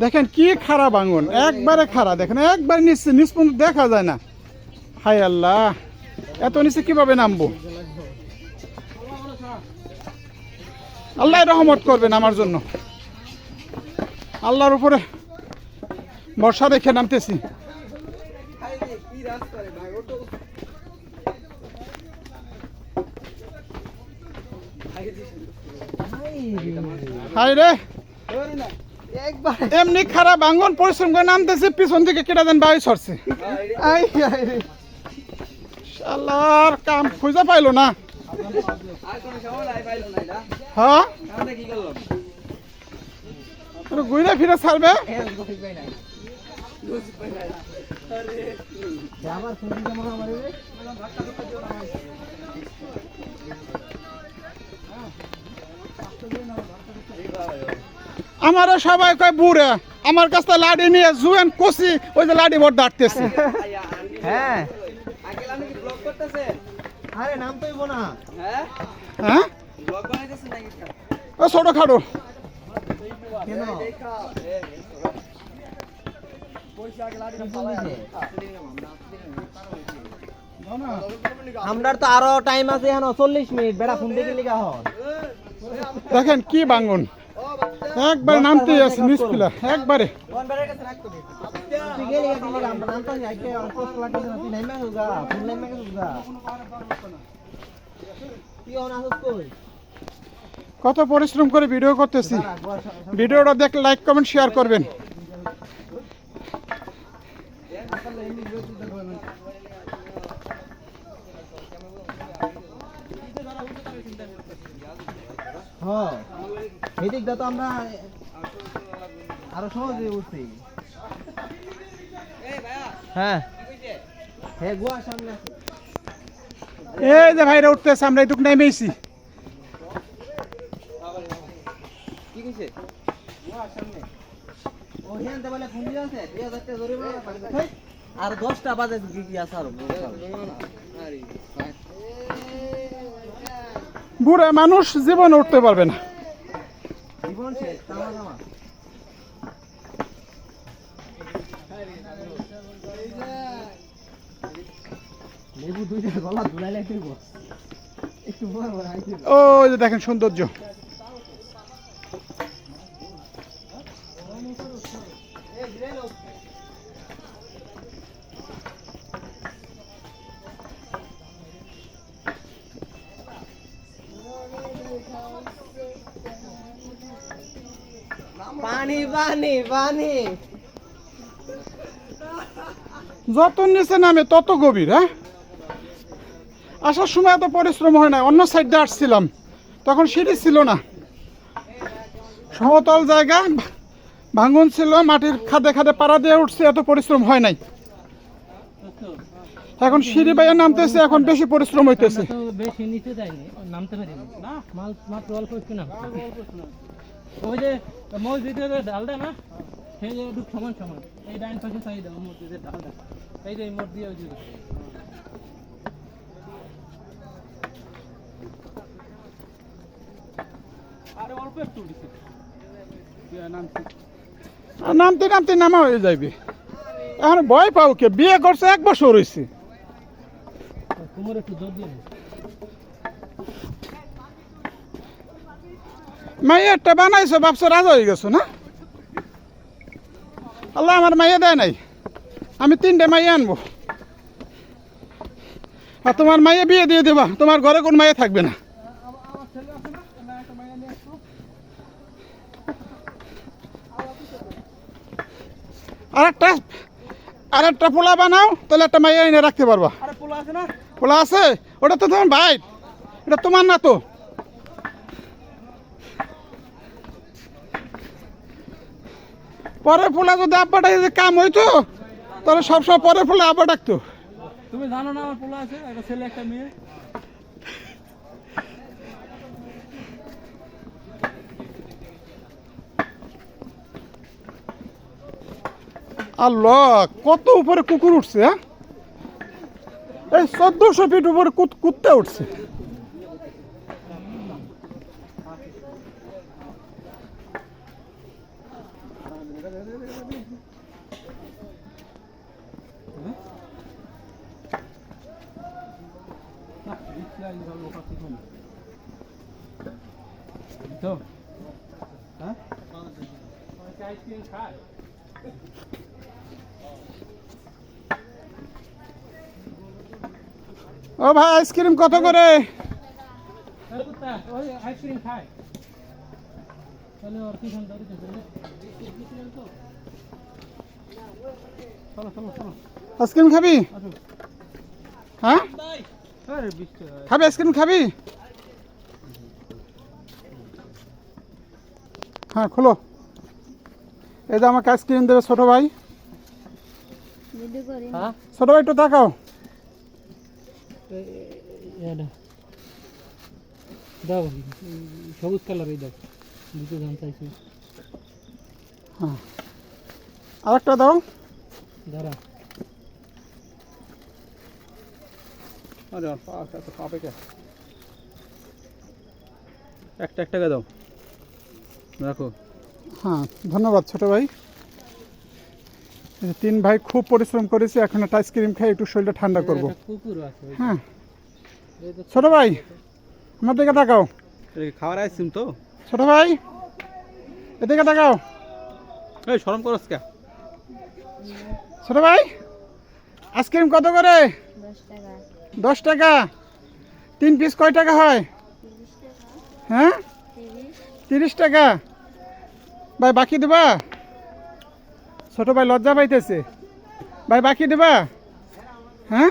দেখেন কি খারাপ আঙুন একবারে খারাপ দেখেন, একবার নিচে, নিচ পর্যন্ত দেখা যায় না। হাই আল্লাহ, এত নিচে কীভাবে নামবো? আল্লাহ রহমত করবেন আমার জন্য। আল্লাহর উপরে বর্ষা দেখে নামতেছি। হাই রে। এমনি খারাপ আঙ্গন পরিশ্রম করে নামতেছে পিছন থেকে কেটে দেন বাড়ি সরছে। শালার কাম খুঁজে পাইলো না। হ্যাঁ? ঘুরে ফিরে ছাড়বে? আমার আমারও সবাই কয় বুড়ে আমার কাছে লাডি নিয়ে জুয়েন কষি। ওই যে লাডি ভর দাঁড়তেছে হ্যাঁ। আরে নাম তো না। হ্যাঁ? ও ছোট খাটো। কেন? আমরার তো আরও টাইম আছে এখন চল্লিশ মিনিট। বেড়া ফোন দেখে লিখা হন। দেখেন কি বাঙ্গন। একবারে নামতেই আছে নিচপিলা একবারে। কত পরিশ্রম করে ভিডিও করতেছি। ভিডিওটা দেখলে লাইক, কমেন্ট শেয়ার করবেন। হ্যাঁ। এই দিকটা তো আমরা আরও সহজে উঠছি। হ্যাঁ। হ্যাঁ গোয়া সামনে আছে। এই যে ভাইরা উঠতেছে আমরা এটুক নেমেছি কি কইছে? ও হেন দে বলে ফোন দিয়েছে 2000 টাকা জরিমানা। আর 10টা বাজে কি কি আছে আর? বুড়া মানুষ জীবনে উঠতে পারবে না। ও দেখেন তামা যত নিচে নামে তত গভীর হ্যাঁ? আসার সময় এত পরিশ্রম হয় না, অন্য সাইডে আসছিলাম। তখন সিঁড়ি ছিল না। সমতল জায়গা ভাঙন ছিল, মাটির খাদে খাদে পাড়া দিয়ে উঠছে, এত পরিশ্রম হয় নাই। এখন সিঁড়ি বাইয়া নামতেছে এখন বেশি পরিশ্রম হইতেছে। তো বেশি নিচে যায়নি নামতে পারিনি মাত্র অল্প একটু নাম ওই যে মসজিদের ডালটা না সেই যে সমান সমান। এই ডাইন পাশে সাইড মসজিদের ডালটা এই যে মোট দিয়ে ওই যে। আরে অল্প একটু উঠেছে। নামতে নামতে নামা হয়ে যাবে এখন ভয় পাও কে? বিয়ে করছে এক বছর হয়েছে তোমার একটু জোর দিয়ে নে। মাইয়ারটা বানাইছো বাপসা রাজা হয়ে গেছো না আল্লাহ আমার মাইয়া দেয় নাই আমি তিনটে মাইয়া আনব আর তোমার মাইয়া বিয়ে দিয়ে দেবা তোমার ঘরে কোন মাইয়া থাকবে না আর একটা আর একটা পোলা বানাও তাহলে একটা মাইয়া এনে রাখতে পারবা আরে পোলা আছে না পোলা আছে? ওটা তো তোমার ভাই এটা তোমার না তো। পরের ফুলা যদি আব্বাটা যদি কাম হইতো তাহলে সবসময় পরের ফুলা আব্বা ডাকতো। তুমি জানো না আমার পোলা আছে? একটা ছেলে একটা মেয়ে। আল্লাহ কত উপরে কুকুর উঠছে হ্যাঁ? এই চোদ্দশো ফিট উপরে কুত কুত্তে উঠছে। তো হ্যাঁ ও ভাই আইসক্রিম কত করে? আইসক্রিম খাবি? হ্যাঁ? খাবি আইসক্রিম খাবি? হ্যাঁ খোলো। এই যে আমাকে আইসক্রিম দেবে ছোট ভাই। হ্যাঁ? ছোট ভাই একটু তাকাও। এটা দাও সবুজ কালার এই দাও দুটো দাম চাইছি হ্যাঁ আরেকটা দাও দাঁড়া আরে পাক এত কাঁপে কে একটা এক টাকা দাও রাখো হ্যাঁ ধন্যবাদ ছোট ভাই. এই যে তিন ভাই খুব পরিশ্রম করেছে এখন একটা আইসক্রিম খাই একটু শরীরটা ঠান্ডা করব। আছে ওই হ্যাঁ। এই ছোট ভাই আমার দিকে তাকাও। খাওয়ার আইসক্রিম তো? ছোট ভাই এদিকে তাকাও। এই শরম করস কে? ছোট ভাই আইসক্রিম কত করে? দশ টাকা। তিন পিস কয় টাকা হয়? হ্যাঁ? তিরিশ টাকা। ভাই বাকি দেবা? ছোট ভাই লজ্জা পাইতেছে। ভাই, বাকি দেবা? হ্যাঁ?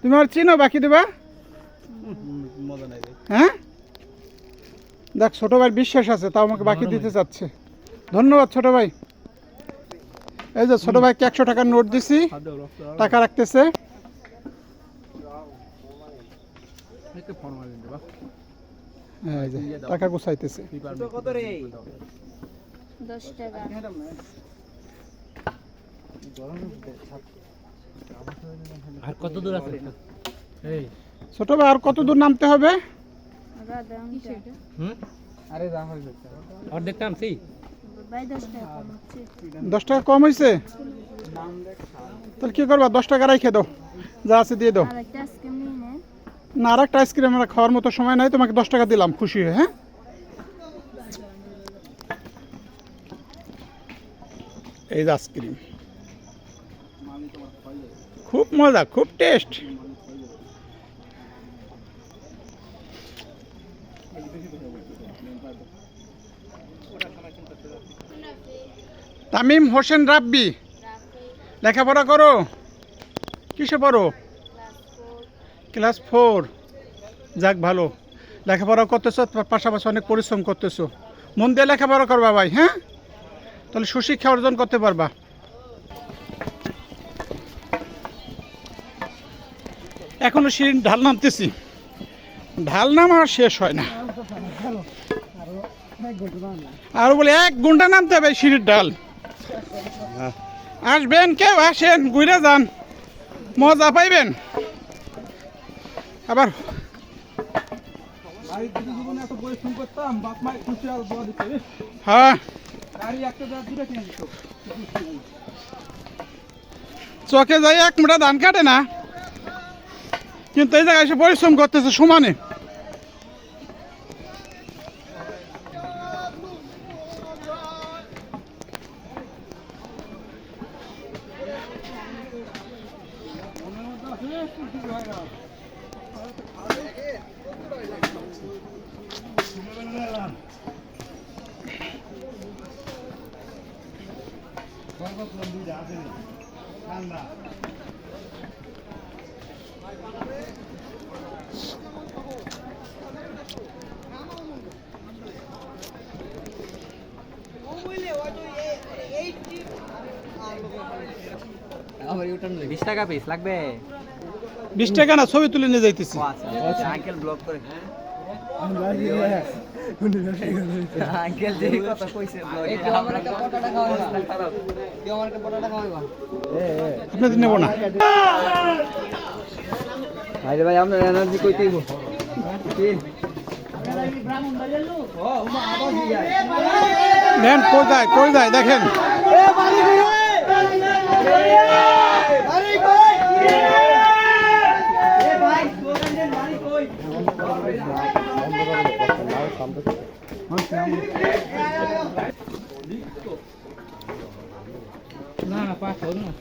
তুমি আর চিনো বাকি দেবা? হ্যাঁ? দেখ, ছোট ভাই বিশ্বাস আছে, তাও আমাকে বাকি দিতে চাচ্ছে। ধন্যবাদ, ছোট ভাই। এই যে ছোট ভাইকে একশো টাকার নোট দিছি, টাকা রাখতেছে। টাকা গুছাইতেছে। আর কত দূর আছে? এই। ছোট ভাই আর কত দূর নামতে হবে? আরে অর্ধেক নামছি। দশ টাকা কম হয়েছে তাহলে কি করবা? দশ টাকা রাইখে দাও। যা আছে দিয়ে দাও। না। আর একটা আইসক্রিম আমরা খাওয়ার মতো সময় নাই তোমাকে দশ টাকা দিলাম। খুশি হয়ে হ্যাঁ? এই যে আইসক্রিম। খুব মজা, খুব টেস্ট। তামিম হোসেন রাব্বি, লেখাপড়া করো? কিসে পড়ো? Class four. যাক, ভালো। লেখাপড়া করতেছো পাশাপাশি অনেক পরিশ্রম করতেছো। মন দিয়ে লেখাপড়া করবা ভাই হ্যাঁ? তাহলে সুশিক্ষা অর্জন করতে পারবা। এখনও সিঁড়ি ঢাল নামতেছি। ঢাল নামা আর শেষ হয় না। আর বলে এক ঘণ্টা নামতে হবে সিঁড়ির ডাল আসবেন কেউ আসেন ঘুরে যান। মজা পাইবেন। আবার। হ্যাঁ। চকে যাই এক মোটা ধান কাটে না। কিন্তু এই জায়গায় এসে পরিশ্রম করতেছে সমানে। ইউটার্ন বিশ টাকা পিস লাগবে? বিশ টাকা না ছবি তুলে নিয়ে যাইতেছি। আচ্ছা আঙ্কেল ব্লক করে। আঙ্কেল যে কথা কইছে আপনাদের নেব না। ভাই ভাই এনার্জি কইতেই কই যায় কই যায় দেখেন। না না পাঁচ না।